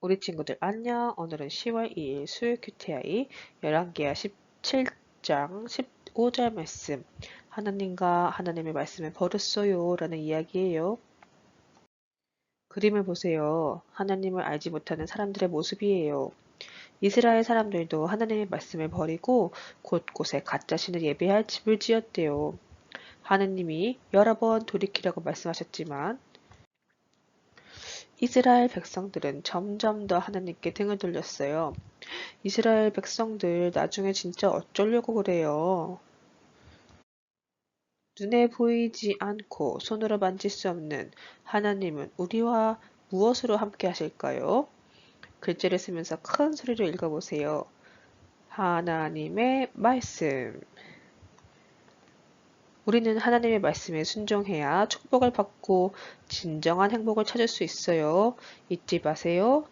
우리 친구들 안녕. 오늘은 10월 2일 수요일 큐티아이 11개와 17장 15절 말씀. 하나님과 하나님의 말씀을 버렸어요. 라는 이야기예요. 그림을 보세요. 하나님을 알지 못하는 사람들의 모습이에요. 이스라엘 사람들도 하나님의 말씀을 버리고 곳곳에 가짜 신을 예배할 집을 지었대요. 하느님이 여러 번 돌이키라고 말씀하셨지만 이스라엘 백성들은 점점 더 하나님께 등을 돌렸어요. 이스라엘 백성들 나중에 진짜 어쩌려고 그래요. 눈에 보이지 않고 손으로 만질 수 없는 하나님은 우리와 무엇으로 함께 하실까요? 글자를 쓰면서 큰 소리로 읽어보세요. 하나님의 말씀. 우리는 하나님의 말씀에 순종해야 축복을 받고 진정한 행복을 찾을 수 있어요. 잊지 마세요.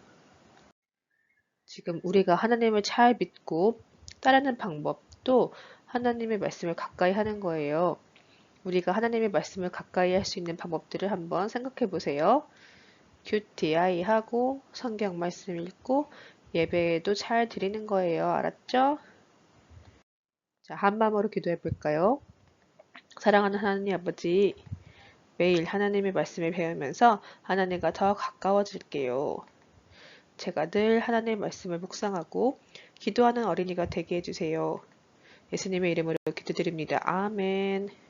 지금 우리가 하나님을 잘 믿고 따르는 방법도 하나님의 말씀을 가까이 하는 거예요. 우리가 하나님의 말씀을 가까이 할 수 있는 방법들을 한번 생각해 보세요. QTI 하고 성경 말씀 읽고 예배도 잘 드리는 거예요. 알았죠? 자, 한 마음으로 기도해 볼까요? 사랑하는 하나님 아버지, 매일 하나님의 말씀을 배우면서 하나님과 더 가까워질게요. 제가 늘 하나님의 말씀을 묵상하고 기도하는 어린이가 되게 해주세요. 예수님의 이름으로 기도드립니다. 아멘.